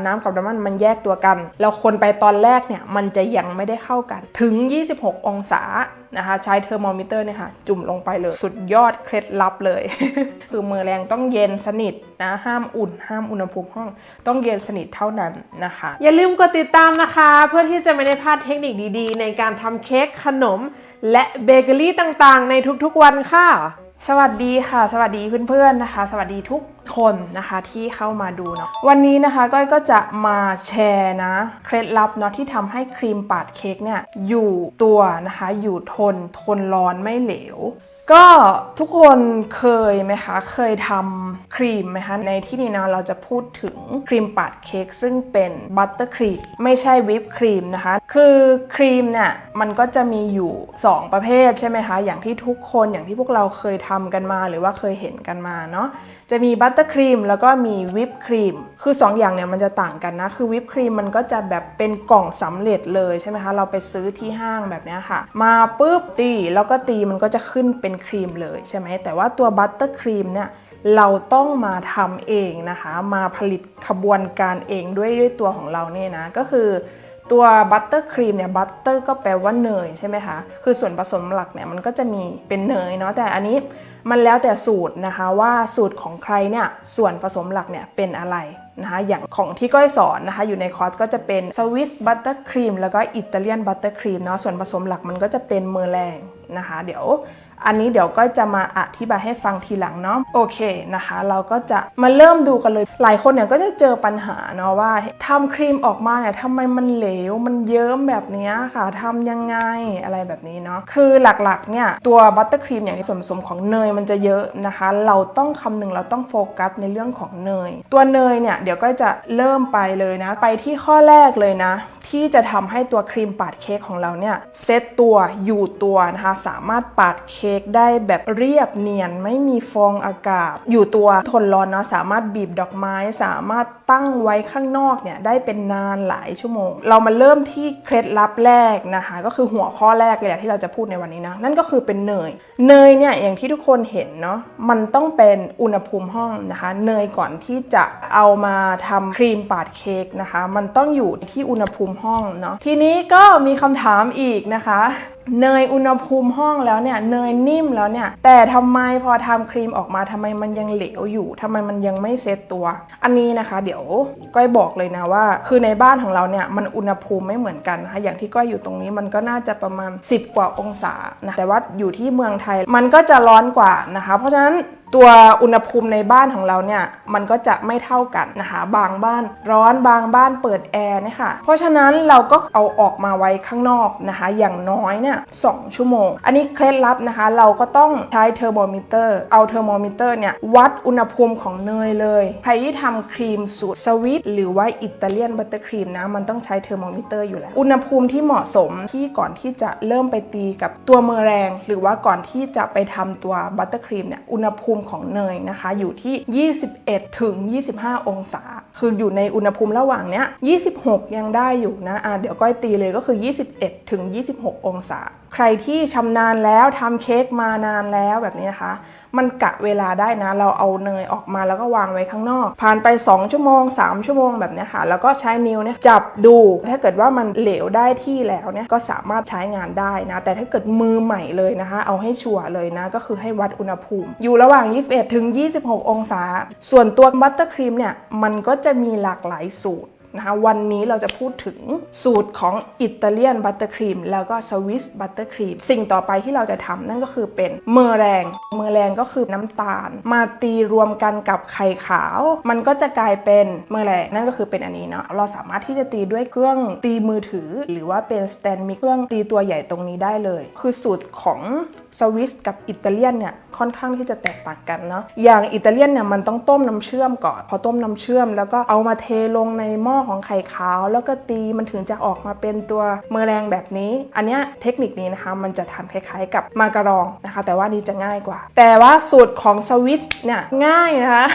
น้ำกับน้ำมันมันแยกตัวกันแล้วคนไปตอนแรกเนี่ยมันจะยังไม่ได้เข้ากันถึง 26 องศานะคะใช้เทอร์โมมิเตอร์เนี่ยค่ะจุ่มลงไปเลย สุดยอดเคล็ดลับเลย คือมือแรงต้องเย็นสนิทนะห้ามอุ่น ห้ามอุณหภูมิห้อง ต้องเย็นสนิทเท่านั้นนะคะ อย่าลืมกดติดตามนะคะ เพื่อที่จะไม่ได้พลาดเทคนิคดีๆ ในการทำเค้กขนม และเบเกอรี่ต่างๆ ในทุกๆวันค่ะ สวัสดีค่ะ สวัสดีเพื่อนๆนะคะ สวัสดีทุก คนนะคะที่เข้ามาดูเนาะวันนี้นะคะก้อยก็จะมาแชร์นะเคล็ดลับเนาะที่ทำให้ครีมปาดเค้กเนี่ยอยู่ตัวนะคะอยู่ทนทนร้อนไม่เหลว ก็ทุกคนเคยไหมคะ เคยทำครีมไหมคะ ในที่นี้นะเราจะพูดถึงครีมปาดเค้กซึ่งเป็นบัตเตอร์ครีมไม่ใช่วิปครีมนะคะ คือครีมเนี่ยมันก็จะมีอยู่ 2 ประเภทใช่ไหมคะ อย่างที่ทุกคนอย่างที่พวกเราเคยทำกันมาหรือว่าเคยเห็นกันมาเนาะจะมีบัตเตอร์ครีมแล้วก็มีวิปครีมคือ 2อย่างเนี่ยมันจะต่างกันนะ คือวิปครีมมันก็จะแบบเป็นกล่องสำเร็จเลยใช่ไหมคะ เราไปซื้อที่ห้างแบบเนี้ยค่ะ มาปุ๊บตีแล้วก็ตีมันก็จะขึ้นเป็นครีมเลยใช่ไหมแต่ว่าตัวบัตเตอร์ครีมเนี่ยเราต้องมาทำเองนะคะ มาผลิตขบวนการเองด้วยด้วยตัวของเราเนี่ยนะก็คือตัวบัตเตอร์ครีมเนี่ยบัตเตอร์ก็แปลว่าเนยใช่ไหมคะ คือส่วนผสมหลักเนี่ยมันก็จะมีเป็นเนยเนาะแต่อันนี้มันแล้วแต่สูตรนะคะว่าสูตรของใครเนี่ยส่วนผสมหลักเนี่ยเป็นอะไรนะคะอย่างของที่ก้อยสอนนะคะอยู่ในคอร์สก็จะเป็นสวิสบัตเตอร์ครีมแล้วก็อิตาเลียนบัตเตอร์ครีมเนาะส่วนผสมหลักมันก็จะเป็นเมอร์แรงนะคะ เดี๋ยว อันนี้เดี๋ยวก็จะมาอธิบายให้ฟังทีหลังเนาะโอเคนะคะ เราก็จะมาเริ่มดูกันเลย หลายคนเนี่ยก็จะเจอปัญหาเนาะว่าทำครีมออกมาเนี่ยทำไมมันเหลวมันเยิ้มแบบนี้ค่ะทำยังไงอะไรแบบนี้เนาะคือหลักๆเนี่ยตัวบัตเตอร์ครีมอย่างส่วนผสมของเนยมันจะเยอะนะคะ เราต้องคำนึงเราต้องโฟกัสในเรื่องของเนย ตัวเนยเนี่ยเดี๋ยวก็จะเริ่มไปเลยนะ ไปที่ข้อแรกเลยนะ ที่จะทำให้ตัวครีมปาดเค้กของเราเนี่ยเซตตัวอยู่ตัวนะคะสามารถปาดเค้กได้แบบเรียบเนียนไม่มีฟองอากาศ อยู่ตัวทนร้อนเนาะสามารถบีบดอกไม้ สามารถตั้งไว้ข้างนอกเนี่ยได้เป็นนานหลายชั่วโมง เรามาเริ่มที่เคล็ดลับแรกนะคะ ก็คือหัวข้อแรกเลยแหละที่เราจะพูดในวันนี้นะนั่นก็คือเป็นเนย เนยเนี่ยอย่างที่ทุกคนเห็นเนาะมันต้องเป็นอุณหภูมิห้องนะคะ เนยก่อนที่จะเอามาทำครีมปาดเค้กนะคะ มันต้องอยู่ที่อุณหภูมิห้องเนาะทีนี้ก็มีคำถามอีกนะคะ เนยอุณหภูมิห้องแล้วเนี่ยเนยนิ่มแล้วเนี่ย แต่ทำไมพอทำครีมออกมาทำไมมันยังเหลวอยู่ทำไมมันยังไม่เซตตัว อันนี้นะคะ เดี๋ยวก้อยบอกเลยนะว่า คือในบ้านของเราเนี่ยมันอุณหภูมิไม่เหมือนกันนะคะอย่างที่ก้อยอยู่ตรงนี้มันก็น่าจะประมาณ 10 กว่าองศานะแต่ว่าอยู่ที่เมืองไทยมันก็จะร้อนกว่านะคะ เพราะฉะนั้น ตัวอุณหภูมิในบ้านของเราเนี่ยมันก็จะไม่เท่ากันนะคะบางบ้านร้อนบางบ้านเปิดแอร์เนี่ยค่ะเพราะฉะนั้นเราก็เอาออกมาไว้ข้างนอกนะคะ อย่างน้อยเนี่ยสชั่วโมง อันนี้เคล็ดลับนะคะ เราก็ต้องใช้เทอร์โมมิเตอร์เอาเทอร์โมมิเตอร์เนี่ยวัดอุณหภูมิของเนยเลยใครที่ทำครีมสูตรสวิตหรือว่าอิตาเลียนบัตเตอร์ครีมนะมันต้องใช้เทอร์โมมิเตอร์อยู่แล้ว อุณหภูมิที่เหมาะสมที่ก่อนที่จะเริ่มไปตีกับตัวเมอแรง หรือว่าก่อนที่จะไปทำตัวบัตเตอร์ครีมเนี่ยอุณหภูมิของเนยนะคะ อยู่ที่ 21 ถึง 25 องศา คืออยู่ในอุณหภูมิระหว่างเนี้ย 26 ยังได้อยู่นะอะเดี๋ยวก้อยตีเลยก็คือ 21 ถึง 26 องศาใครที่ชำนาญแล้วทำเค้กมานานแล้วแบบนี้นะคะ มันกะเวลาได้นะ เราเอาเนยออกมาแล้วก็วางไว้ข้างนอก ผ่านไป 2 ชั่วโมง 3 ชั่วโมงแบบนี้ค่ะ แล้วก็ใช้นิ้วเนี่ยจับดู ถ้าเกิดว่ามันเหลวได้ที่แล้วเนี่ยก็สามารถใช้งานได้นะ แต่ถ้าเกิดมือใหม่เลยนะคะ เอาให้ชัวร์เลยนะ ก็คือให้วัดอุณหภูมิ อยู่ระหว่าง 21ถึง26 องศา ส่วนตัวบัตเตอร์ครีมเนี่ยมันก็จะมีหลากหลายสูตร นะคะวันนี้เราจะพูดถึงสูตรของอิตาเลียนบัตเตอร์ครีมแล้วก็สวิสบัตเตอร์ครีมสิ่งต่อไปที่เราจะทำนั่นก็คือเป็นเมอแรงเมอแรงก็คือน้ำตาล มาตีรวมกันกับไข่ขาว มันก็จะกลายเป็นเมอแรงนั่นก็คือเป็นอันนี้เนาะเราสามารถที่จะตีด้วยเครื่องตีมือถือ หรือว่าเป็นสแตนมีเครื่องตีตัวใหญ่ตรงนี้ได้เลย คือสูตรของสวิสกับอิตาเลียนเนี่ยค่อนข้างที่จะแตกต่างกันเนาะอย่างอิตาเลียนเนี่ยมันต้องต้มน้ำเชื่อมก่อนพอต้มน้ำเชื่อมแล้วก็เอามาเทลงในหม้อของไข่ขาว แล้วก็ตีมันถึงจะออกมาเป็นตัวเมอแรงแบบนี้ อันเนี้ยเทคนิคนี้นะคะมันจะทำคล้ายๆกับมาการองนะคะ แต่ว่านี้จะง่ายกว่า แต่ว่าสูตรของสวิสเนี่ยง่ายนะคะ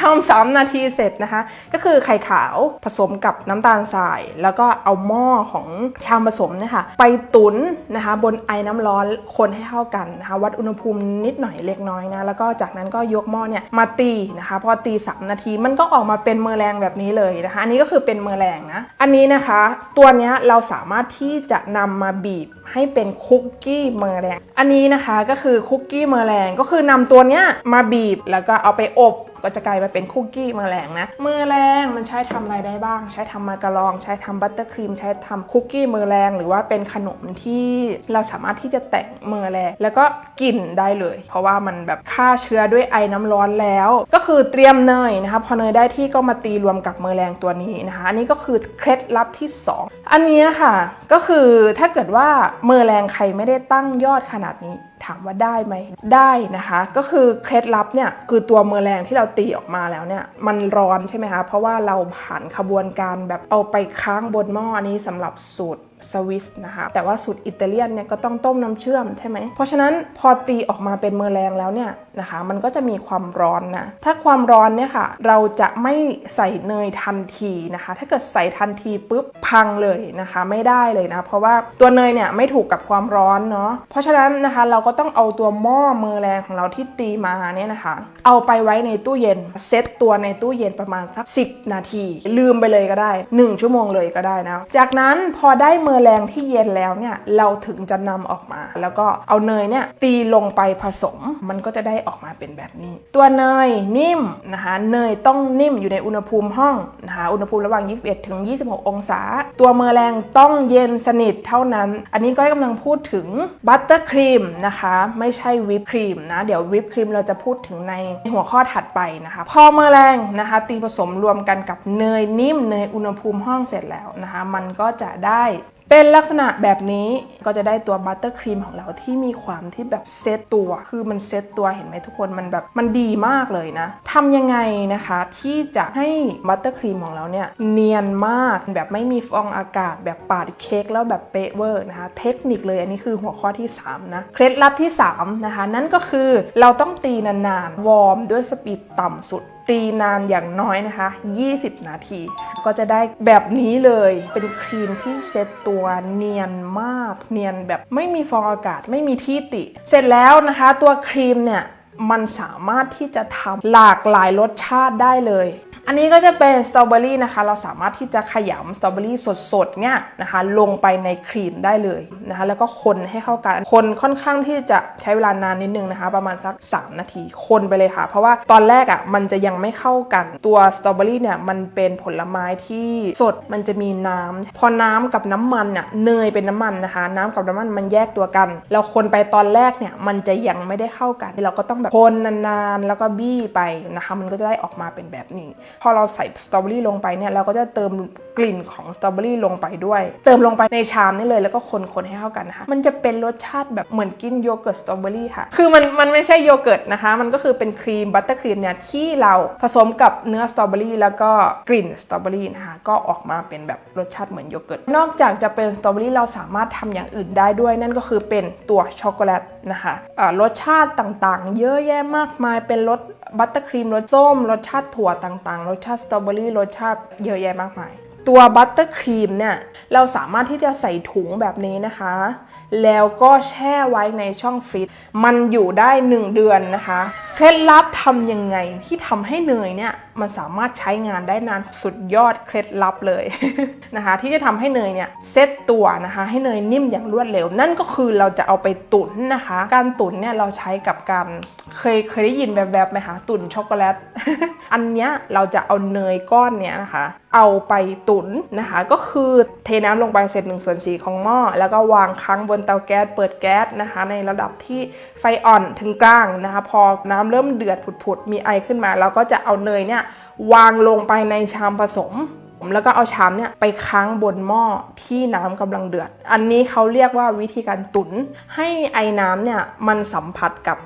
ทำสามนาทีเสร็จนะคะ ก็คือไข่ขาวผสมกับน้ำตาลทราย แล้วก็เอาหม้อของชามผสมเนี่ยค่ะไปตุ๋นนะคะบนไอ้น้ำร้อนคนให้เข้ากันนะคะวัดอุณหภูมินิดหน่อยเล็กน้อยนะแล้วก็จากนั้นก็ยกหม้อเนี่ยมาตีนะคะพอตี 3 นาทีมันก็ออกมาเป็นเมอแรงแบบนี้เลยนะคะอันนี้ก็คือเป็นเมลแรงนะ อันนี้นะคะ ตัวนี้เราสามารถที่จะนำมาบีบให้เป็นคุกกี้เมลแรง อันนี้นะคะก็คือคุกกี้เมลแรงก็คือนำตัวเนี้ยมาบีบแล้วก็เอาไปอบ ก็จะกลายมาเป็นคุกกี้เมอร์แรงนะเมอแรงมันใช้ทำอะไรได้บ้าง ใช้ทำมาการอง ใช้ทำบัตเตอร์ครีม ใช้ทำคุกกี้เมอแรงหรือว่าเป็นขนมที่เราสามารถที่จะแต่งเมอแรงแล้วก็กินได้เลย เพราะว่ามันแบบฆ่าเชื้อด้วยไอ้น้ำร้อนแล้ว ก็คือเตรียมเนยนะคะพอเนยได้ที่ก็มาตีรวมกับเมอแรงตัวนี้นะคะอันนี้ก็คือเคล็ดลับที่ 2 อันนี้ค่ะ ก็คือถ้าเกิดว่าเมอแรงใครไม่ได้ตั้งยอดขนาดนี้ ถามว่าได้ไหมได้นะคะ ก็คือเคล็ดลับเนี่ยคือตัวเมอแรงที่เราตีออกมาแล้วเนี่ยมันร้อนใช่ไหมคะเพราะว่าเราผ่านขบวนการแบบเอาไปค้างบนหม้ออันนี้สำหรับสูตร สวิสนะคะแต่ว่าสูตรอิตาเลียนเนี่ยก็ต้องต้มน้ำเชื่อมใช่ไหมเพราะฉะนั้นพอตีออกมาเป็นเมอแรงแล้วเนี่ยนะคะมันก็จะมีความร้อนนะถ้าความร้อนเนี่ยค่ะเราจะไม่ใส่เนยทันทีนะคะ ถ้าเกิดใส่ทันทีปุ๊บพังเลยนะคะ ไม่ได้เลยนะเพราะว่าตัวเนยเนี่ยไม่ถูกกับความร้อนเนาะเพราะฉะนั้นนะคะเราก็ต้องเอาตัวหม้อเมอแรงของเราที่ตีมาเนี่ยนะคะ เอาไปไว้ในตู้เย็นเซตตัวในตู้เย็นประมาณสัก10 นาที ลืมไปเลยก็ได้ 1 ชั่วโมงเลยก็ได้นะจากนั้นพอได้เมอร์แรงที่เย็นแล้วเนี่ยเราถึงจะนำออกมา แล้วก็เอาเนยเนี่ยตีลงไปผสม มันก็จะได้ออกมาเป็นแบบนี้ ตัวเนยนิ่มนะคะเนยต้องนิ่มอยู่ในอุณหภูมิห้องนะคะอุณหภูมิระหว่าง 21 ถึง 26 องศา ตัวเมอร์แรงต้องเย็นสนิทเท่านั้น อันนี้ก็กำลังพูดถึงบัตเตอร์ครีมนะคะไม่ใช่วิปครีมนะเดี๋ยววิปครีมเราจะพูดถึงในหัวข้อถัดไปนะคะพอเมอร์แรงนะคะตีผสมรวมกันกับเนยนิ่มเนยอุณหภูมิห้องเสร็จแล้วนะคะมันก็จะได้ เป็นลักษณะแบบนี้ก็จะได้ตัวบัตเตอร์ครีมของเราที่มีความที่แบบเซตตัว คือมันเซตตัวเห็นไหมทุกคนมันแบบมันดีมากเลยนะทำยังไงนะคะที่จะให้บัตเตอร์ครีมของเราเนี่ยเนียนมากแบบไม่มีฟองอากาศแบบปาดเค้กแล้วแบบเป๊ะเวอร์นะคะ เทคนิคเลยอันนี้คือหัวข้อที่ 3 นะ เคล็ดลับที่ 3 นะคะ นั่นก็คือเราต้องตีนานๆ วอร์มด้วยสปีดต่ำสุด ตีนานอย่างน้อยนะคะ 20 นาที ก็จะได้แบบนี้เลย เป็นครีมที่เซ็ตตัวเนียนมาก เนียนแบบไม่มีฟองอากาศ ไม่มีที่ติ เสร็จแล้วนะคะ ตัวครีมเนี่ยมันสามารถที่จะทำหลากหลายรสชาติได้เลย อันนี้ก็จะเป็นสตรอเบอรี่นะคะ เราสามารถที่จะขยำสตรอเบอรี่สดๆ เนี่ยนะคะ ลงไปในครีมได้เลยนะคะ แล้วก็คนให้เข้ากัน คนค่อนข้างที่จะใช้เวลานานนิดนึงนะคะ ประมาณสัก 3 นาที คนไปเลยค่ะ เพราะว่าตอนแรกอะ่ะมันจะยังไม่เข้ากัน ตัวสตรอเบอรี่เนี่ยมันเป็นผลไม้ที่สด มันจะมีน้ำพอน้ำกับน้ำมันเนี่ยเนยเป็นน้ำมันนะคะ น้ำกับน้ำมันมันแยกตัวกัน เราคนไปตอนแรกเนี่ยมันจะยังไม่ได้เข้ากัน เราก็ต้องแบบคนนานๆ แล้วก็บี้ไปนะคะ มันก็จะได้ออกมาเป็นแบบนี้พอเราใส่สตรอเบอรี่ลงไปเนี่ยเราก็จะเติมกลิ่นของสตรอเบอรี่ลงไปด้วย เติมลงไปในชามนี่เลยแล้วก็คนๆให้เข้ากันนะคะ มันจะเป็นรสชาติแบบเหมือนกินโยเกิร์ตสตรอเบอรี่ค่ะ คือมันมันไม่ใช่โยเกิร์ตนะคะ มันก็คือเป็นครีมบัตเตอร์ครีมเนี่ยที่เราผสมกับเนื้อสตรอเบอรี่แล้วก็กลิ่นสตรอเบอรี่นะคะก็ออกมาเป็นแบบรสชาติเหมือนโยเกิร์ต นอกจากจะเป็นสตรอเบอรี่เราสามารถทำอย่างอื่นได้ด้วย นั่นก็คือเป็นตัวช็อกโกแลตนะคะอ่ารสชาติต่างๆ เยอะแยะมากมายเป็นรสบัตเตอร์ครีมรสส้มรสชาติถั่วต่างๆรสชาติสตรอเบอรี่รสชาติเยอะแยะมากมาย ตัวบัตเตอร์ครีมเนี่ย เราสามารถที่จะใส่ถุงแบบนี้นะคะ แล้วก็แช่ไว้ในช่องฟรีซมันอยู่ได้ 1 เดือนนะคะ เคล็ดลับทำยังไงที่ทำให้เนยเนี่ยมันสามารถใช้งานได้นานสุดยอดเคล็ดลับเลยนะคะที่จะทำให้เนยเนี่ยเซตตัวนะคะให้เนยนิ่มอย่างรวดเร็ว นั่นก็คือเราจะเอาไปตุ๋นนะคะ การตุ๋นเนี่ยเราใช้กับการเคยเคยได้ยินแบบๆไหมคะตุ๋นช็อกโกแลต อันเนี้ยเราจะเอาเนยก้อนเนี้ยนะคะ เอาไปตุ๋นนะคะ ก็คือเทน้ำลงไปเสร็จ1ส่วน4ของหม้อแล้วก็วางค้างบนเตาแก๊สเปิดแก๊สนะคะ ในระดับที่ไฟอ่อนถึงกลางนะคะ พอน้ำเริ่มเดือดผุดๆ มีไอขึ้นมาเราก็จะเอาเนยเนี่ยวางลงไปในชามผสม แล้วก็เอาชามเนี่ยไปค้างบนหม้อที่น้ำกำลังเดือด อันนี้เขาเรียกว่าวิธีการตุน ให้ไอ้น้ำเนี่ยมันสัมผัสกับ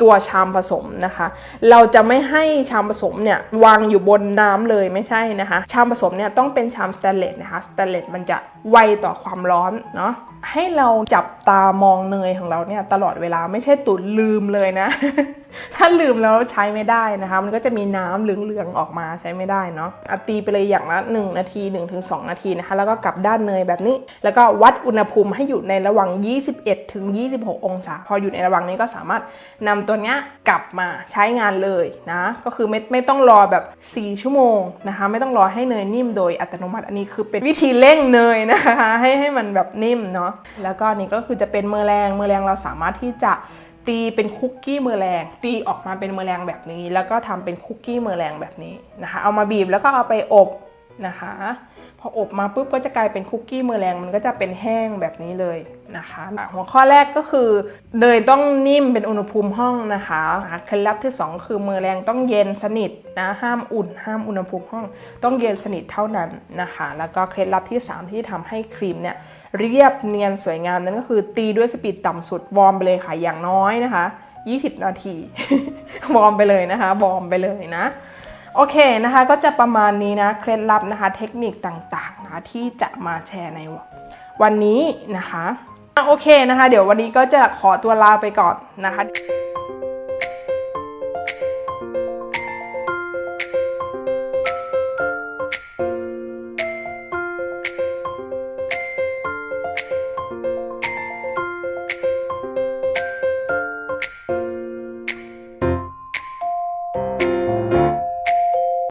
ตัวชามผสมนะคะ เราจะไม่ให้ชามผสมเนี่ยวางอยู่บนน้ำเลยไม่ใช่นะคะ ชามผสมเนี่ยต้องเป็นชามสแตนเลสนะคะสแตนเลสมันจะไวต่อความร้อนเนาะให้เราจับตามองเนยของเราเนี่ยตลอดเวลาไม่ใช่ตุนลืมเลยนะถ้าลืมแล้วใช้ไม่ได้นะคะ มันก็จะมีน้ำเหลืองๆออกมาใช้ไม่ได้เนาะอตีไปเลยอย่างละ 1 นาที 1-2 นาทีนะคะ แล้วก็กลับด้านเนยแบบนี้ แล้วก็วัดอุณหภูมิให้อยู่ในระหว่าง 21 ถึง 26 องศา พออยู่ในระหว่างนี้ก็สามารถนำตัวเนี้ยกลับมาใช้งานเลยนะ ก็คือไม่ไม่ต้องรอแบบ 4 ชั่วโมงนะคะ ไม่ต้องรอให้เนยนิ่มโดยอัตโนมัติ อันนี้คือเป็นวิธีเร่งเนยนะคะ ให้ให้มันแบบนิ่มเนาะ แล้วก็นี่ก็คือจะเป็นเมอร์แรง เมอร์แรงเราสามารถที่จะ ตีเป็นคุกกี้เมอแรงตีออกมาเป็นเมอแรงแบบนี้ แล้วก็ทำเป็นคุกกี้เมอแรงแบบนี้นะคะเอามาบีบแล้วก็เอาไปอบ นะคะ พออบมาปุ๊บก็จะกลายเป็นคุกกี้เมอแรงมันก็จะเป็นแห้งแบบนี้เลยนะคะ หัวข้อแรกก็คือเนยต้องนิ่มเป็นอุณหภูมิห้องนะคะเคล็ดลับที่สองคือเมอแรงต้องเย็นสนิทนะห้ามอุ่น ห้ามอุณหภูมิห้อง ต้องเย็นสนิทเท่านั้นนะคะ แล้วก็เคล็ดลับที่สามที่ทำให้ครีมเนี่ยเรียบเนียนสวยงามนั่นก็คือตีด้วยสปีดต่ำสุดวอร์มไปเลยค่ะอย่างน้อยนะคะ 20 นาทีวอร์มไปเลยนะคะวอร์มไปเลยนะ โอเคนะคะก็จะประมาณนี้นะเคล็ดลับนะคะเทคนิคต่างๆนะที่จะมาแชร์ในวันนี้นะคะโอเคนะคะ เดี๋ยววันนี้ก็จะขอตัวลาไปก่อนนะคะ